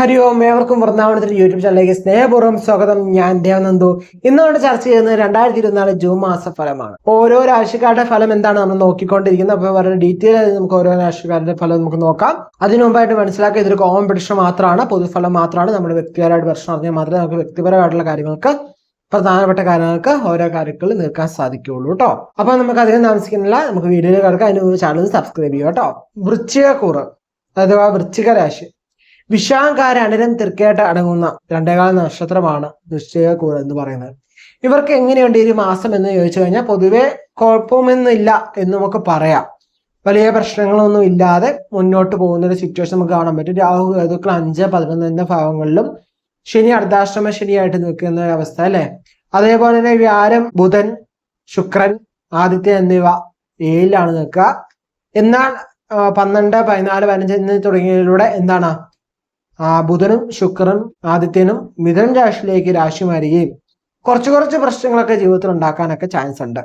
ഹരി ഓം ഏവർക്കും വൃന്ദാവനത്തിന്റെ യൂട്യൂബ് ചാനലിലേക്ക് സ്നേഹപൂർവം സ്വാഗതം. ഞാൻ ദേവനന്ദു. ഇന്നോട് ചർച്ച ചെയ്യുന്നത് രണ്ടായിരത്തി ഇരുപത്തിനാല് ജൂൺ മാസ ഫലമാണ് ഓരോ രാശിക്കാരുടെ ഫലം എന്താണ് നമ്മൾ നോക്കിക്കൊണ്ടിരിക്കുന്നത്? അപ്പോൾ വളരെ ഡീറ്റെയിൽ ആയി നമുക്ക് ഓരോ രാശിക്കാരുടെ ഫലം നമുക്ക് നോക്കാം. അതിനു മുമ്പായിട്ട് മനസ്സിലാക്കുക ഇതൊരു കോമ്പറ്റീഷൻ മാത്രമാണ്. പൊതുഫലം മാത്രമാണ്. നമ്മുടെ വ്യക്തിപരമായിട്ട് പ്രശ്നം അറിഞ്ഞാൽ മാത്രമേ നമുക്ക് വ്യക്തിപരമായിട്ടുള്ള കാര്യങ്ങൾക്ക് പ്രധാനപ്പെട്ട കാര്യങ്ങൾക്ക് ഓരോ കാര്യങ്ങളിൽ നിൽക്കാൻ സാധിക്കുകയുള്ളൂ കേട്ടോ. അപ്പൊ നമുക്ക് അധികം താമസിക്കുന്നില്ല. നമുക്ക് വീഡിയോയിൽ കിടക്കാം. അതിന് ചാനൽ സബ്സ്ക്രൈബ് ചെയ്യുക കേട്ടോ. വൃശ്ചികക്കൂറ് അഥവാ വൃശ്ചിക രാശി. വിഷാങ്കാര അനിരം തൃക്കേട്ട് അടങ്ങുന്ന രണ്ടേകാല നക്ഷത്രമാണ് വൃശ്ചികക്കൂറ് എന്ന് പറയുന്നത്. ഇവർക്ക് എങ്ങനെയുണ്ട് ഈ മാസം എന്ന് ചോദിച്ചു കഴിഞ്ഞാൽ പൊതുവെ കുഴപ്പമൊന്നുമില്ല എന്ന് നമുക്ക് പറയാം. വലിയ പ്രശ്നങ്ങളൊന്നും ഇല്ലാതെ മുന്നോട്ട് പോകുന്ന ഒരു സിറ്റുവേഷൻ നമുക്ക് കാണാൻ പറ്റും. രാഹു കേതുക്കൾ അഞ്ച് പതിനൊന്ന് എന്ന ഭാവങ്ങളിലും ശനി അർദ്ധാശ്രമ ശനിയായിട്ട് നിൽക്കുന്ന ഒരു അവസ്ഥ അല്ലെ? അതേപോലെ തന്നെ വ്യാരം ബുധൻ ശുക്രൻ ആദിത്യ എന്നിവ ഏഴിലാണ് നിൽക്കുക. എന്നാൽ പന്ത്രണ്ട് പതിനാല് പതിനഞ്ച് തുടങ്ങിയതിലൂടെ എന്താണ്? ബുധനും ശുക്രനും ആദിത്യനും മിഥുൻ രാശിയിലേക്ക് രാശി മാറുകയും കുറച്ച് കുറച്ച് പ്രശ്നങ്ങളൊക്കെ ജീവിതത്തിൽ ഉണ്ടാക്കാനൊക്കെ ചാൻസ് ഉണ്ട്.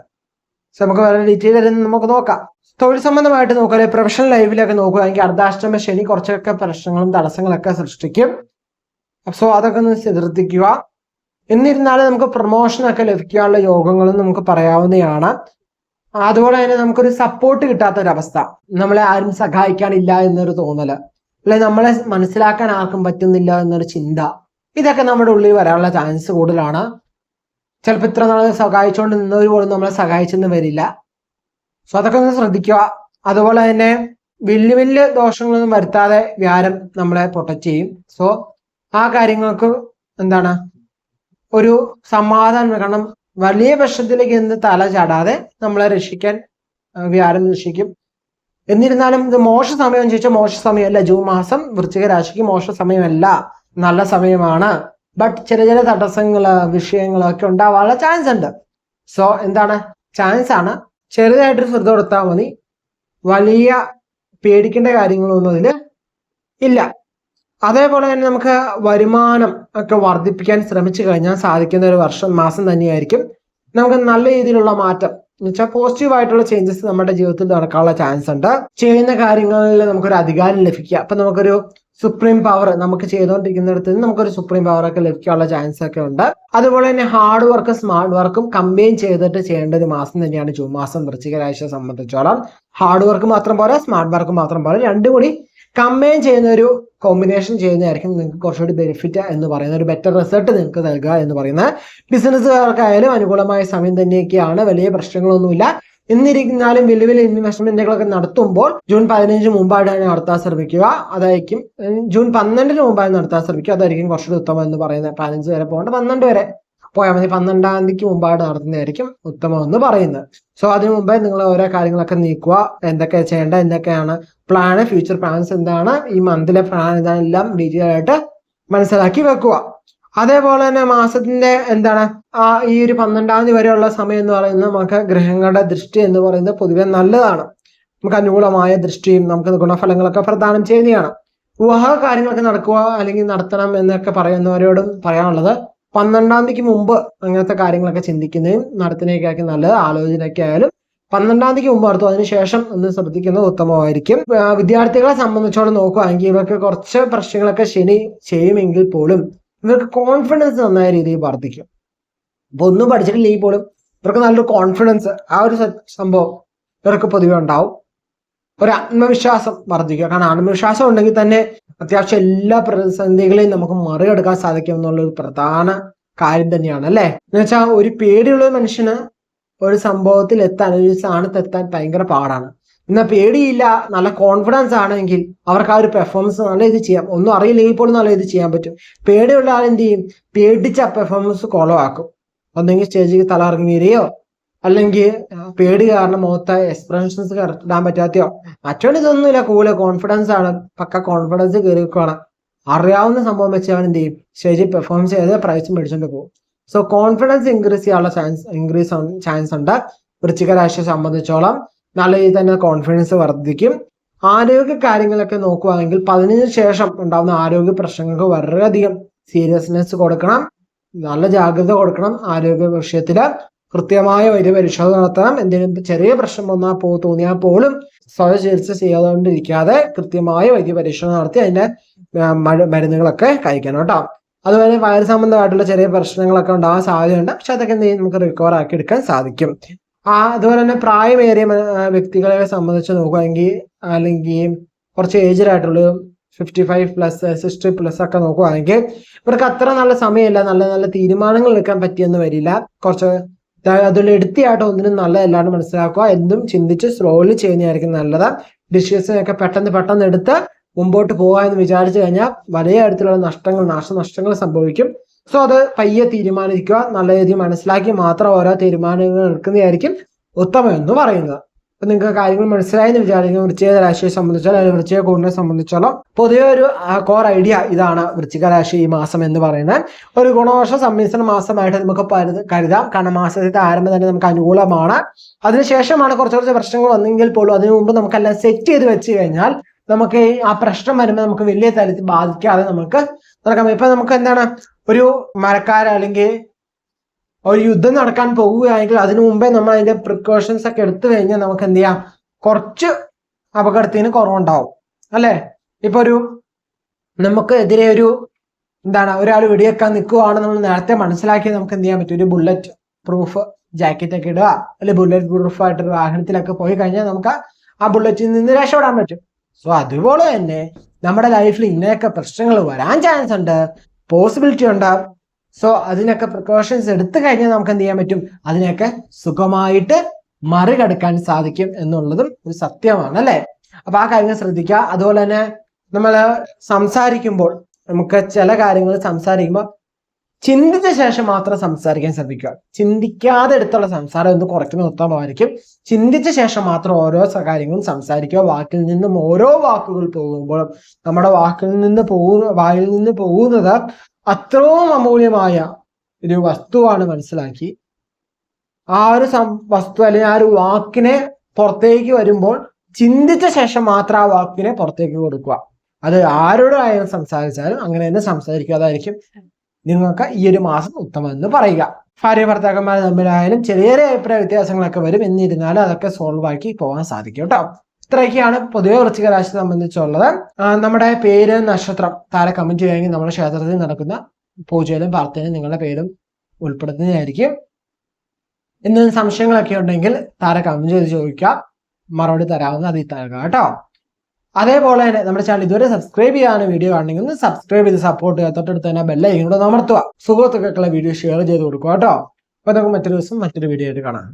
നമുക്ക് വളരെ ഡീറ്റെയിൽ ആയിരുന്നു നമുക്ക് നോക്കാം. തൊഴിൽ സംബന്ധമായിട്ട് നോക്കുകയാണെങ്കിൽ പ്രൊഫഷണൽ ലൈഫിലൊക്കെ നോക്കുകയാണെങ്കിൽ അർദ്ധാഷ്ടമ ശനി കുറച്ചൊക്കെ പ്രശ്നങ്ങളും തടസ്സങ്ങളൊക്കെ സൃഷ്ടിക്കും. സോ അതൊക്കെ ഒന്ന് ശ്രദ്ധിക്കുക എന്നിരുന്നാലും നമുക്ക് പ്രൊമോഷനൊക്കെ ലഭിക്കാനുള്ള യോഗങ്ങളും നമുക്ക് പറയാവുന്നതാണ്. അതുപോലെ തന്നെ നമുക്കൊരു സപ്പോർട്ട് കിട്ടാത്ത ഒരു അവസ്ഥ നമ്മളെ ആരും സഹായിക്കാനില്ല എന്നൊരു തോന്നൽ. അല്ലെ നമ്മളെ മനസ്സിലാക്കാൻ ആർക്കും പറ്റുന്നില്ല എന്നൊരു ചിന്ത. ഇതൊക്കെ നമ്മുടെ ഉള്ളിൽ വരാനുള്ള ചാൻസ് കൂടുതലാണ്. ചിലപ്പോൾ ഇത്ര നാൾ സഹായിച്ചുകൊണ്ട് നിന്നവർ പോലും നമ്മളെ സഹായിച്ചെന്ന് വരില്ല. സോ അതൊക്കെ ഒന്ന് ശ്രദ്ധിക്കുക. അതുപോലെ തന്നെ വലിയ വലിയ ദോഷങ്ങളൊന്നും വരുത്താതെ വ്യാരം നമ്മളെ പ്രൊട്ടക്റ്റ് ചെയ്യും. സോ ആ കാര്യങ്ങൾക്ക് എന്താണ്? ഒരു സമാധാനം കാരണം വലിയ പ്രശ്നത്തിലേക്ക് എന്ന് തല ചാടാതെ നമ്മളെ രക്ഷിക്കാൻ വ്യാരം രക്ഷിക്കും. എന്നിരുന്നാലും ഇത് മോശ സമയം ചോദിച്ചാൽ മോശ സമയമല്ല. ജൂൺ മാസം വൃശ്ചിക രാശിക്ക് മോശ സമയമല്ല. നല്ല സമയമാണ്. ബട്ട് ചെറിയ ചെറിയ തടസ്സങ്ങൾ വിഷയങ്ങളൊക്കെ ഉണ്ടാവാനുള്ള ചാൻസ് ഉണ്ട്. സോ എന്താണ്? ചാൻസ് ആണ്. ചെറുതായിട്ടൊരു ശ്രദ്ധ കൊടുത്താൽ മതി. വലിയ പേടിക്കേണ്ട കാര്യങ്ങളൊന്നും അതിൽ ഇല്ല. അതേപോലെ തന്നെ നമുക്ക് വരുമാനം ഒക്കെ വർദ്ധിപ്പിക്കാൻ ശ്രമിച്ചു കഴിഞ്ഞാൽ സാധിക്കുന്ന ഒരു വർഷം മാസം തന്നെയായിരിക്കും. നമുക്ക് നല്ല രീതിയിലുള്ള മാറ്റം എന്ന് വെച്ചാൽ പോസിറ്റീവ് ആയിട്ടുള്ള ചേഞ്ചസ് നമ്മുടെ ജീവിതത്തിൽ നടക്കാനുള്ള ചാൻസ് ഉണ്ട്. ചെയ്യുന്ന കാര്യങ്ങളിൽ നമുക്കൊരു അധികാരം ലഭിക്കുക. അപ്പൊ നമുക്കൊരു സുപ്രീം പവർ നമുക്ക് ചെയ്തുകൊണ്ടിരിക്കുന്നിടത്ത് നിന്ന് നമുക്കൊരു സുപ്രീം പവർ ഒക്കെ ലഭിക്കാനുള്ള ചാൻസ് ഒക്കെ ഉണ്ട്. അതുപോലെ തന്നെ ഹാർഡ് വർക്കും സ്മാർട്ട് വർക്കും കമ്പൈൻ ചെയ്തിട്ട് ചെയ്യേണ്ട ഒരു മാസം തന്നെയാണ് ജൂൺ മാസം വൃശ്ചിക രാശിയെ സംബന്ധിച്ചോളം. ഹാർഡ് വർക്ക് മാത്രം പോരാ സ്മാർട്ട് വർക്ക് മാത്രം പോരാ. രണ്ടും കൂടി കമ്പൈൻ ചെയ്യുന്ന ഒരു കോമ്പിനേഷൻ ചെയ്യുന്നതായിരിക്കും നിങ്ങൾക്ക് കുറച്ചുകൂടി ബെനിഫിറ്റ് എന്ന് പറയുന്ന ഒരു ബെറ്റർ റിസൾട്ട് നിങ്ങൾക്ക് നൽകുക എന്ന് പറയുന്ന ബിസിനസ്സുകാർക്കായാലും അനുകൂലമായ സമയം തന്നെയൊക്കെയാണ് വലിയ പ്രശ്നങ്ങളൊന്നുമില്ല. എന്നിരിക്കുന്നാലും വലിയ വലിയ ഇൻവെസ്റ്റ്മെന്റുകളൊക്കെ നടത്തുമ്പോൾ ജൂൺ പതിനഞ്ച് മുമ്പായിട്ട് തന്നെ നടത്താൻ ശ്രമിക്കുക. അതായിരിക്കും ജൂൺ പന്ത്രണ്ടിന് മുമ്പായി നടത്താൻ ശ്രമിക്കുക. അതായിരിക്കും കുറച്ചുകൂടി ഉത്തമം എന്ന് പറയുന്നത് പതിനഞ്ച് വരെ പോകേണ്ട. പന്ത്രണ്ട് വരെ. പോയാൽ മതി. പന്ത്രണ്ടാം തീയതിക്ക് മുമ്പായിട്ട് നടത്തുന്നതായിരിക്കും ഉത്തമം എന്ന് പറയുന്നത്. സോ അതിനു മുമ്പേ നിങ്ങൾ ഓരോ കാര്യങ്ങളൊക്കെ നീക്കുക. എന്തൊക്കെ ചെയ്യേണ്ട എന്തൊക്കെയാണ് പ്ലാന് ഫ്യൂച്ചർ പ്ലാൻസ് എന്താണ് ഈ മന്തിലെ പ്ലാൻ ഇതെല്ലാം ഡീറ്റെയിൽ ആയിട്ട് മനസ്സിലാക്കി വെക്കുക. അതേപോലെ തന്നെ മാസത്തിന്റെ എന്താണ് ഈ ഒരു പന്ത്രണ്ടാം തീയതി വരെയുള്ള സമയം എന്ന് പറയുന്നത് നമുക്ക് ഗ്രഹങ്ങളുടെ ദൃഷ്ടി എന്ന് പറയുന്നത് പൊതുവെ നല്ലതാണ്. നമുക്ക് അനുകൂലമായ ദൃഷ്ടിയും നമുക്ക് ഗുണഫലങ്ങളൊക്കെ പ്രദാനം ചെയ്യുന്നതാണ്. വിവാഹ കാര്യങ്ങളൊക്കെ നടക്കുക അല്ലെങ്കിൽ നടത്തണം എന്നൊക്കെ പറയുന്നവരോടും പറയാനുള്ളത് പന്ത്രണ്ടാം തീയതിക്ക് മുമ്പ് അങ്ങനത്തെ കാര്യങ്ങളൊക്കെ ചിന്തിക്കുന്നതും നടത്തുന്നതൊക്കെ നല്ലത് ആലോചനയൊക്കെ ആയാലും പന്ത്രണ്ടാം തീയതിക്ക് മുമ്പ് നടത്തും. അതിനുശേഷം ഒന്ന് ശ്രദ്ധിക്കുന്നത് ഉത്തമമായിരിക്കും. വിദ്യാർത്ഥികളെ സംബന്ധിച്ചോളം നോക്കുകയാണെങ്കിൽ ഇവർക്ക് കുറച്ച് പ്രശ്നങ്ങളൊക്കെ ശനി ചെയ്യുമെങ്കിൽ പോലും ഇവർക്ക് കോൺഫിഡൻസ് നന്നായ രീതിയിൽ വർദ്ധിക്കും. അപ്പൊ ഒന്നും പഠിച്ചിട്ടില്ലെങ്കിൽ പോലും ഇവർക്ക് നല്ലൊരു കോൺഫിഡൻസ് ആ ഒരു സംഭവം ഇവർക്ക് പൊതുവെ ഉണ്ടാവും. ഒരു ആത്മവിശ്വാസം വർദ്ധിക്കുക. കാരണം ആത്മവിശ്വാസം ഉണ്ടെങ്കിൽ തന്നെ അത്യാവശ്യം എല്ലാ പ്രതിസന്ധികളെയും നമുക്ക് മറികടക്കാൻ സാധിക്കും എന്നുള്ള ഒരു പ്രധാന കാര്യം തന്നെയാണ് അല്ലേ? എന്ന് വെച്ചാൽ ഒരു പേടിയുള്ള മനുഷ്യന് ഒരു സംഭവത്തിൽ എത്താൻ ഒരു സ്ഥാനത്ത് എത്താൻ ഭയങ്കര പാടാണ്. എന്നാൽ പേടിയില്ല നല്ല കോൺഫിഡൻസ് ആണെങ്കിൽ അവർക്ക് ആ ഒരു പെർഫോമൻസ് നല്ല ഇത് ചെയ്യാം. ഒന്നും അറിയില്ലെങ്കിൽ പോലും നല്ല ഇത് ചെയ്യാൻ പറ്റും. പേടിയുള്ള ആൾ എന്ത് ചെയ്യും? പേടിച്ച പെർഫോമൻസ് കൊളവാക്കും. ഒന്നെങ്കിൽ സ്റ്റേജിൽ തലകറങ്ങി വീരുകയോ അല്ലെങ്കിൽ പേടി കാരണം മുഖത്ത എക്സ്പ്രഷൻസ് ഇടാൻ പറ്റാത്തയോ? മറ്റവൻ ഇതൊന്നുമില്ല കൂടെ കോൺഫിഡൻസ് ആണ് പക്ക കോൺഫിഡൻസ് കയറി വെക്കുകയാണ് അറിയാവുന്ന സംഭവം വെച്ച് അവൻ എന്ത് ചെയ്യും? സ്റ്റേജിൽ പെർഫോം ചെയ്ത് പ്രൈസ് മേടിച്ചുകൊണ്ട് പോകും. സോ കോൺഫിഡൻസ് ഇൻക്രീസ് ചെയ്യാനുള്ള ചാൻസ് ഇൻക്രീസ് ചാൻസ് ഉണ്ട്. വൃശ്ചികരാശിയെ സംബന്ധിച്ചോളം നല്ല രീതിയിൽ തന്നെ കോൺഫിഡൻസ് വർദ്ധിക്കും. ആരോഗ്യ കാര്യങ്ങളൊക്കെ നോക്കുകയാണെങ്കിൽ പതിനഞ്ചിന് ശേഷം ഉണ്ടാകുന്ന ആരോഗ്യ പ്രശ്നങ്ങൾക്ക് വളരെയധികം സീരിയസ്നെസ് കൊടുക്കണം. നല്ല ജാഗ്രത കൊടുക്കണം ആരോഗ്യ വിഷയത്തിൽ. കൃത്യമായ ഒരു പരിശോധന നടത്തണം എന്തെങ്കിലും ചെറിയ പ്രശ്നം വന്നാൽ പോ തോന്നിയാൽ പോലും സ്വയം ചികിത്സ ചെയ്യാതുകൊണ്ടിരിക്കാതെ കൃത്യമായ വൈദ്യ പരിശോധന നടത്തി അതിന്റെ മരുന്നുകളൊക്കെ കഴിക്കണം കേട്ടോ. അതുപോലെ വയറ് സംബന്ധമായിട്ടുള്ള ചെറിയ പ്രശ്നങ്ങളൊക്കെ ഉണ്ടാകാൻ സാധ്യതയുണ്ട്. പക്ഷെ അതൊക്കെ നമുക്ക് റിക്കവർ ആക്കി എടുക്കാൻ സാധിക്കും. ആ അതുപോലെ തന്നെ പ്രായമേറിയ വ്യക്തികളെ സംബന്ധിച്ച് നോക്കുകയാണെങ്കിൽ അല്ലെങ്കിൽ കുറച്ച് ഏജ്ഡ് ആയിട്ടുള്ള fifty five plus sixty plus ഒക്കെ നോക്കുകയാണെങ്കിൽ ഇവർക്ക് അത്ര നല്ല സമയമില്ല. നല്ല നല്ല തീരുമാനങ്ങൾ എടുക്കാൻ പറ്റിയെന്ന് വരില്ല. കുറച്ച് അതിൽ എടുത്തിയാട്ടം ഒന്നിനും നല്ലതല്ലാണ്ട് മനസ്സിലാക്കുക. എന്തും ചിന്തിച്ച് സ്ലോലി ചെയ്യുന്നതായിരിക്കും നല്ലത്. ഡിസിഷനൊക്കെ പെട്ടെന്ന് പെട്ടെന്ന് എടുത്ത് മുമ്പോട്ട് പോകുക എന്ന് വിചാരിച്ചു കഴിഞ്ഞാൽ വലിയ തരത്തിലുള്ള നഷ്ടങ്ങൾ നാശനഷ്ടങ്ങൾ സംഭവിക്കും. സോ അത് പയ്യെ തീരുമാനിക്കുക. നല്ല രീതിയിൽ മനസ്സിലാക്കി മാത്രം ഓരോ തീരുമാനങ്ങൾ എടുക്കുന്നതായിരിക്കും ഉത്തമം എന്ന് പറയുന്നത്. അപ്പൊ നിങ്ങൾക്ക് കാര്യങ്ങൾ മനസ്സിലായെന്ന് വിചാരിക്കുന്നു. വൃശ്ചിക രാശിയെ സംബന്ധിച്ചാലോ അല്ലെങ്കിൽ വൃശ്ചിക കൂറിനെ സംബന്ധിച്ചാലോ? പൊതുവെ ഒരു കോർ ഐഡിയ ഇതാണ് വൃശ്ചിക രാശി ഈ മാസം എന്ന് പറയുന്നത്. ഒരു ഗുണവർഷ സമ്മിശ്ര മാസമായിട്ട് നമുക്ക് കരുതാം. കാരണം മാസത്തിന്റെ ആരംഭം തന്നെ നമുക്ക് അനുകൂലമാണ്. അതിനുശേഷമാണ് കുറച്ച് കുറച്ച് പ്രശ്നങ്ങൾ വന്നെങ്കിൽ പോലും അതിനു മുമ്പ് നമുക്കെല്ലാം സെറ്റ് ചെയ്ത് വെച്ച് കഴിഞ്ഞാൽ നമുക്ക് ആ പ്രശ്നം വരുമ്പോൾ നമുക്ക് വലിയ തരത്തിൽ ബാധിക്കാതെ നമുക്ക് നടക്കാം. ഇപ്പൊ നമുക്ക് എന്താണ്? ഒരു മരക്കാര അല്ലെങ്കിൽ ഒരു യുദ്ധം നടക്കാൻ പോവുകയാണെങ്കിൽ അതിനു മുമ്പേ നമ്മൾ അതിന്റെ പ്രിക്കോഷൻസ് ഒക്കെ എടുത്തു കഴിഞ്ഞാൽ നമുക്ക് എന്ത് ചെയ്യാം? കുറച്ച് അപകടത്തിന് കുറവുണ്ടാവും. അല്ലെ? ഇപ്പൊ ഒരു നമുക്ക് എതിരെ ഒരു എന്താണ് ഒരാൾ വെടിവെക്കാൻ നിൽക്കുവാണ് നമ്മൾ നേരത്തെ മനസ്സിലാക്കി നമുക്ക് എന്ത് ചെയ്യാൻ പറ്റും? ഒരു ബുള്ളറ്റ് പ്രൂഫ് ജാക്കറ്റ് ഒക്കെ ഇടുക. അല്ലെങ്കിൽ ബുള്ളറ്റ് പ്രൂഫ് ആയിട്ടൊരു വാഹനത്തിലൊക്കെ പോയി കഴിഞ്ഞാൽ നമുക്ക് ആ ബുള്ളറ്റിൽ നിന്ന് രക്ഷപ്പെടാൻ പറ്റും. സോ അതുപോലെ തന്നെ നമ്മുടെ ലൈഫിൽ ഇങ്ങനെയൊക്കെ പ്രശ്നങ്ങൾ വരാൻ ചാൻസ് ഉണ്ട്. പോസിബിലിറ്റി ഉണ്ട്. സോ അതിനൊക്കെ പ്രിക്കോഷൻസ് എടുത്തു കഴിഞ്ഞാൽ നമുക്ക് എന്ത് ചെയ്യാൻ പറ്റും? അതിനെയൊക്കെ സുഖമായിട്ട് മറികടക്കാൻ സാധിക്കും എന്നുള്ളതും ഒരു സത്യമാണ് അല്ലെ? അപ്പൊ ആ കാര്യങ്ങൾ ശ്രദ്ധിക്കുക. അതുപോലെ തന്നെ നമ്മൾ സംസാരിക്കുമ്പോൾ നമുക്ക് ചില കാര്യങ്ങൾ സംസാരിക്കുമ്പോൾ ചിന്തിച്ച ശേഷം മാത്രം സംസാരിക്കാൻ ശ്രമിക്കുക ചിന്തിക്കാതെ എടുത്തുള്ള സംസാരം ഒന്ന് കുറയ്ക്കുന്ന ഉത്തമമായിരിക്കും ചിന്തിച്ച ശേഷം മാത്രം ഓരോ കാര്യങ്ങളും സംസാരിക്കുക. വാക്കിൽ നിന്നും ഓരോ വാക്കുകൾ പോകുമ്പോഴും നമ്മുടെ വാക്കിൽ നിന്ന് പോകുന്ന വായിൽ നിന്ന് പോകുന്നത് അത്രയും അമൂല്യമായ ഒരു വസ്തുവാണ് മനസ്സിലാക്കി. ആ ഒരു വസ്തു അല്ലെങ്കിൽ ആ ഒരു വാക്കിനെ പുറത്തേക്ക് വരുമ്പോൾ ചിന്തിച്ച ശേഷം മാത്രം ആ വാക്കിനെ പുറത്തേക്ക് കൊടുക്കുക. അത് ആരോടായാലും സംസാരിച്ചാലും അങ്ങനെ തന്നെ സംസാരിക്കുക അതായിരിക്കും നിങ്ങൾക്ക് ഈ ഒരു മാസം ഉത്തമം എന്ന് പറയുക. ഭാര്യ ഭർത്താക്കന്മാർ തമ്മിലായാലും ചെറിയ ചെറിയ അഭിപ്രായ വ്യത്യാസങ്ങളൊക്കെ വരും. എന്നിരുന്നാലും അതൊക്കെ സോൾവ് ആക്കി പോകാൻ സാധിക്കും കേട്ടോ. ഇത്രയൊക്കെയാണ് പൊതുവെ വൃശ്ചിക രാശി സംബന്ധിച്ചുള്ളത്. നമ്മുടെ പേര് നക്ഷത്രം താരെ കമന്റ് ചെയ്യുമെങ്കിൽ നമ്മുടെ ക്ഷേത്രത്തിൽ നടക്കുന്ന പൂജയിലും പ്രാർത്ഥനയിലും നിങ്ങളുടെ പേരും ഉൾപ്പെടുത്തുന്നതായിരിക്കും. എന്തെങ്കിലും സംശയങ്ങളൊക്കെ ഉണ്ടെങ്കിൽ താരെ കമന്റ് ചെയ്ത് ചോദിക്കുക. മറുപടി തരാവുന്ന അതിൽ തരുക കേട്ടോ. അതേപോലെ തന്നെ നമ്മുടെ ചാനൽ ഇതുവരെ സബ്സ്ക്രൈബ് ചെയ്യാനും വീഡിയോ കാണണമെങ്കിൽ ഒന്ന് സബ്സ്ക്രൈബ് ചെയ്ത് സപ്പോർട്ട് ചെയ്യുക. തൊട്ടടുത്ത് തന്നെ ബെല്ലൈക്കൻ കൂടെ അമർത്തുക. സുഖത്തൊക്കെയുള്ള വീഡിയോ ഷെയർ ചെയ്ത് കൊടുക്കുക കേട്ടോ. അപ്പൊ നമുക്ക് മറ്റൊരു ദിവസം മറ്റൊരു വീഡിയോ ആയിട്ട് കാണാം.